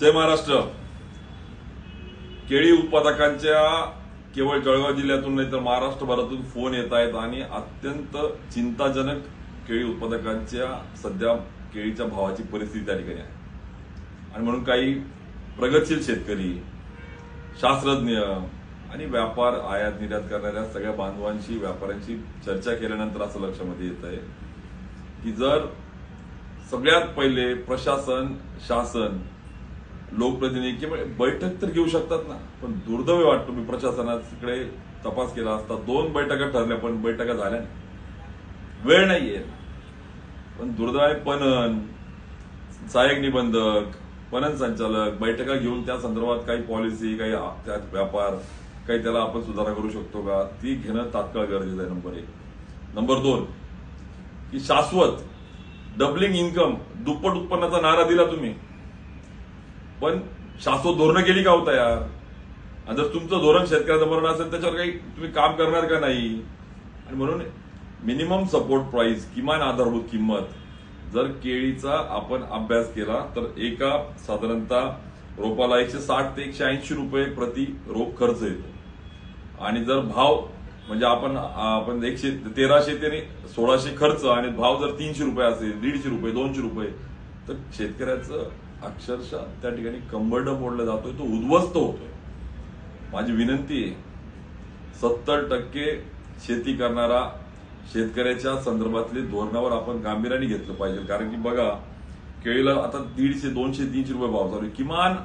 जय महाराष्ट्र. केळी उत्पादकांच्या केवळ जळगाव जिल्ह्यातून नाही तर महाराष्ट्रभरातून फोन येत आहेत आणि अत्यंत चिंताजनक केळी उत्पादकांच्या सध्या केळीच्या भावाची परिस्थिती त्या ठिकाणी आहे. आणि म्हणून काही प्रगतशील शेतकरी शास्त्रज्ञ आणि व्यापार आयात निर्यात करणाऱ्या सगळ्या बांधवांशी व्यापाऱ्यांशी चर्चा केल्यानंतर असं लक्षामध्ये येत आहे की जर सगळ्यात पहिले प्रशासन शासन लोकप्रतिनिधी किंवा म्हणजे बैठक तर घेऊ शकतात ना. पण दुर्दैव वाटतो मी प्रशासनाकडे तपास केला असता दोन बैठका ठरल्या पण बैठका झाल्या नाही. वेळ नाहीये. पण दुर्दैव आहे पणन सहाय्यक निबंधक पणन संचालक बैठका घेऊन त्या संदर्भात काही पॉलिसी काही त्यात व्यापार काही त्याला आपण सुधारणा करू शकतो का ती घेणं तात्काळ गरजेचं आहे नंबर एक. नंबर दोन की शाश्वत डबलिंग इन्कम दुप्पट उत्पन्नाचा नारा दिला तुम्ही. पण शाश्वत धोरणं केली का होता यार आणि जर तुमचं धोरण शेतकऱ्याचं बरोबर असेल त्याच्यावर काही तुम्ही काम करणार का नाही? आणि म्हणून मिनिमम सपोर्ट प्राइस किमान आधारभूत किंमत जर केळीचा आपण अभ्यास केला तर एका साधारणतः रोपाला एकशे साठ ते एकशे ऐंशी रुपये प्रति रोप खर्च येतो. आणि जर भाव म्हणजे आपण आपण एकशे तेराशे ते सोळाशे खर्च आणि भाव जर तीनशे रुपये असेल दीडशे रुपये दोनशे रुपये तर शेतकऱ्याचं अक्षरशः त्या ठिकाणी कंबर्ड मोडला जातोय तो उद्ध्वस्त होतोय. माझी विनंती आहे सत्तर टक्के शेती करणारा शेतकऱ्याच्या संदर्भातले धोरणावर आपण गांभीर्याने घेतलं पाहिजे. कारण की बघा केळीला आता दीडशे दोनशे तीनशे रुपये भाव चालू किमान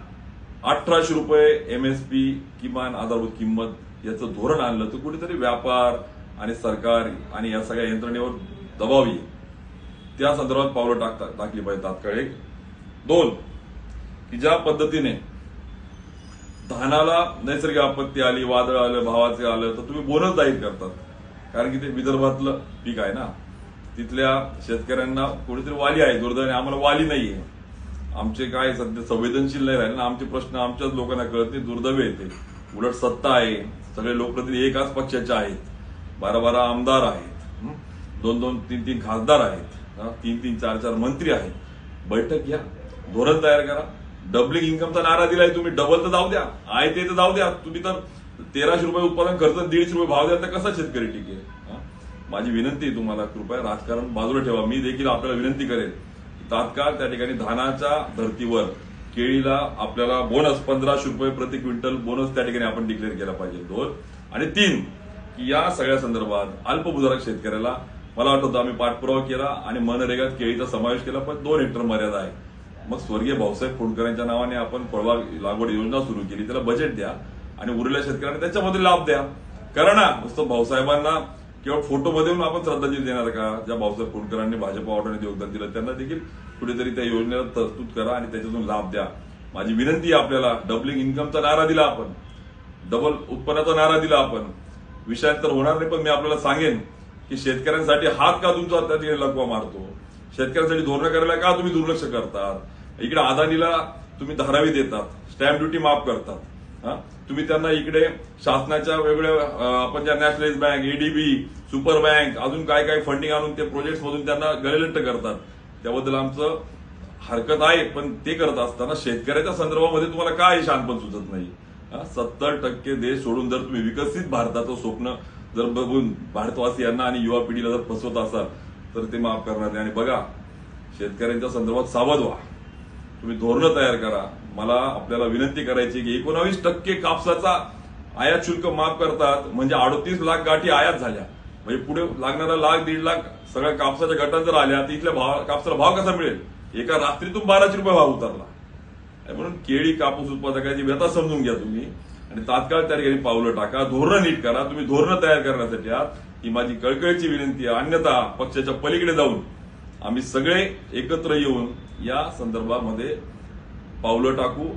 अठराशे रुपये एमएसपी किमान आधारभूत किंमत याचं धोरण आणलं तर कुठेतरी व्यापार आणि सरकार आणि या सगळ्या यंत्रणेवर दबाव येईल. त्या संदर्भात पावलं टाकता टाकली पाहिजे तात्काळ एक. दोन की ज्या पद्धतीने धानाला नैसर्गिक आपत्ती आली वादळ आलं भावाचे आलं तर तुम्ही बोनस जाहीर करतात. कारण की ते विदर्भातलं पीक आहे ना. तिथल्या शेतकऱ्यांना कोणीतरी वाली आहे दुर्दैवाने आम्हाला वाली नाही आहे. आमचे काय सध्या संवेदनशील नाही राहिले ना. आमचे प्रश्न आमच्याच लोकांना कळत नाही दुर्दैव येते उलट सत्ता आहे. सगळे लोकप्रतिनिधी एकाच पक्षाचे आहेत. बारा बारा आमदार आहेत. दोन दोन तीन तीन खासदार आहेत. तीन तीन चार चार मंत्री आहेत. बैठक घ्या धोरण तयार करा. डबलिंग इन्कमचा नारा दिलाय तुम्ही. डबल तर जाऊ द्या. आहे ते तर जाऊ द्या. तुम्ही तर तेराशे रुपये उत्पादन खर्च दीडशे रुपये भाव द्या तर कसा शेतकरी टिकेल? माझी विनंती आहे तुम्हाला. कृपया राजकारण बाजूला ठेवा. मी देखील आपल्याला विनंती करेन तात्काळ त्या ठिकाणी धानाच्या धर्तीवर केळीला आपल्याला बोनस पंधराशे रुपये प्रति क्विंटल बोनस त्या ठिकाणी आपण डिक्लेअर केला पाहिजे. दोन. आणि तीन की या सगळ्या संदर्भात अल्पभूधारक शेतकऱ्याला मला वाटतं आम्ही पाठपुरावा केला आणि मनरेगात केळीचा समावेश केला पण दोन हेक्टर मर्यादा आहे. मग स्वर्गीय भाऊसाहेब फुंडकरांच्या नावाने आपण फळबाग लागवड योजना सुरू केली. त्याला बजेट द्या आणि उरलेल्या शेतकऱ्यांना त्याच्यामध्ये लाभ द्या. कारण नुसतं भाऊसाहेबांना केवळ फोटोमध्ये येऊन आपण श्रद्धांजली देणार का? ज्या भाऊसाहेब फुंडकरांनी भाजपा ऑर्डरने योगदान दिलं त्यांना देखील कुठेतरी त्या योजनेला तरतूद करा आणि त्याच्यातून लाभ द्या. माझी विनंती आहे आपल्याला डबलिंग इन्कमचा नारा दिला आपण. डबल उत्पन्नाचा नारा दिला आपण. विषयांतर होणार नाही पण मी आपल्याला सांगेन की शेतकऱ्यांसाठी हात का तुमचा त्या ठिकाणी लकवा मारतो? शेतकऱ्यांसाठी धोरणं करायला का तुम्ही दुर्लक्ष करतात? इकडे अदानीला तुम्ही धारावी देतात स्टॅम्प ड्युटी माफ करतात. तुम्ही त्यांना इकडे शासनाच्या वेगवेगळ्या आपण ज्या nationalise bank ADB super bank अजून काय काय फंडिंग आणून ते प्रोजेक्ट मधून त्यांना गळलट्ट करतात. त्याबद्दल आमचं हरकत आहे पण ते करत असताना शेतकऱ्याच्या संदर्भामध्ये तुम्हाला काय शानपण सुचत नाही. सत्तर टक्के देश सोडून जर तुम्ही विकसित भारताचं स्वप्न जर बघून भारतवासियांना आणि युवा पिढीला जर फसवत असाल तर ते माफ करणार नाही. आणि बघा शेतकऱ्यांच्या संदर्भात सावध व्हा. तुम्ही धोरणं तयार करा. मला आपल्याला विनंती करायची की एकोणावीस टक्के कापसाचा आयात शुल्क माफ करतात म्हणजे अडतीस लाख गाठी आयात झाल्या. म्हणजे पुढे लागणारा लाख दीड लाख सगळ्या कापसाच्या गटात जर आल्या तर इथल्या भाव कापसाला भाव कसा मिळेल? एका रात्रीतून बाराशे रुपये भाव उतरला. म्हणून केळी कापूस उत्पादकाची व्यथा समजून घ्या तुम्ही. आणि तात्काळ त्या ठिकाणी पावलं टाका. धोरणं नीट करा. तुम्ही धोरणं तयार करण्यासाठी आहात. ही माझी कळकळीची विनंती आहे. अन्यथा पक्षाच्या पलीकडे जाऊन आम्ही सगळे एकत्र येऊन या संदर्भामध्ये पावलं टाकू.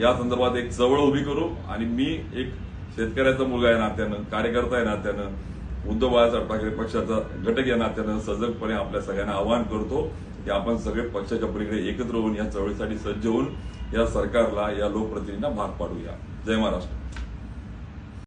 या संदर्भात एक चवळ उभी करू आणि मी एक शेतकऱ्याचा मुलगा आहे नात्यानं कार्यकर्ता आहे नात्यानं उद्धव बाळासाहेब ठाकरे पक्षाचा घटक या नात्यानं सजगपणे आपल्या सगळ्यांना आवाहन करतो की आपण सगळे पक्षाच्या पलीकडे एकत्र होऊन या चळवळीसाठी सज्ज होऊन या सरकारला या लोकप्रतिनिधींना भाग पाडूया. जय महाराष्ट्र.